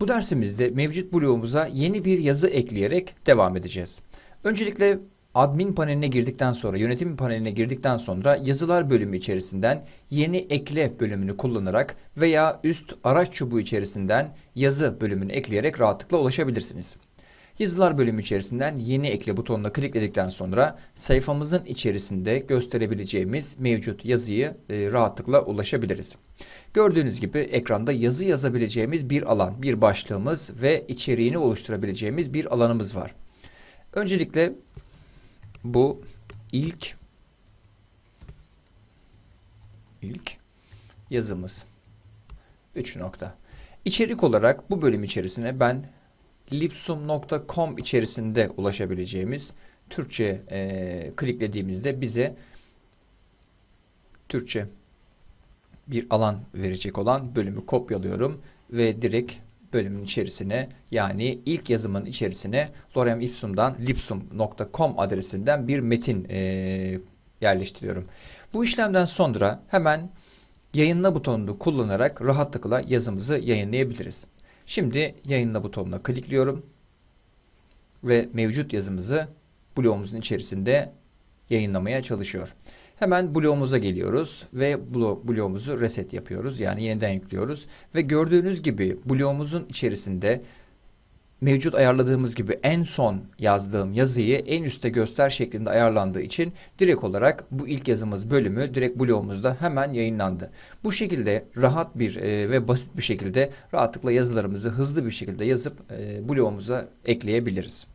Bu dersimizde mevcut bloğumuza yeni bir yazı ekleyerek devam edeceğiz. Öncelikle admin paneline girdikten sonra, yönetim paneline girdikten sonra yazılar bölümü içerisinden yeni ekle bölümünü kullanarak veya üst araç çubuğu içerisinden yazı bölümünü ekleyerek rahatlıkla ulaşabilirsiniz. Yazılar bölümü içerisinden yeni ekle butonuna klikledikten sonra sayfamızın içerisinde gösterebileceğimiz mevcut yazıyı e, rahatlıkla ulaşabiliriz. Gördüğünüz gibi ekranda yazı yazabileceğimiz bir alan, bir başlığımız ve içeriğini oluşturabileceğimiz bir alanımız var. Öncelikle bu ilk ilk yazımız. 3 nokta. İçerik olarak bu bölüm içerisine ben lipsum.com içerisinde ulaşabileceğimiz Türkçe e, kliklediğimizde bize Türkçe bir alan verecek olan bölümü kopyalıyorum ve direkt bölümün içerisine yani ilk yazımın içerisine Lorem Ipsum'dan lipsum.com adresinden bir metin e, yerleştiriyorum. Bu işlemden sonra hemen yayınla butonunu kullanarak rahatlıkla yazımızı yayınlayabiliriz. Şimdi yayınla butonuna klikliyorum ve mevcut yazımızı bloğumuzun içerisinde yayınlamaya çalışıyor. Hemen bloğumuza geliyoruz ve blo bloğumuzu reset yapıyoruz. Yani yeniden yüklüyoruz. Ve gördüğünüz gibi bloğumuzun içerisinde mevcut ayarladığımız gibi en son yazdığım yazıyı en üstte göster şeklinde ayarlandığı için direkt olarak bu ilk yazımız bölümü direkt bloğumuzda hemen yayınlandı. Bu şekilde rahat bir e, ve basit bir şekilde rahatlıkla yazılarımızı hızlı bir şekilde yazıp e, bloğumuza ekleyebiliriz.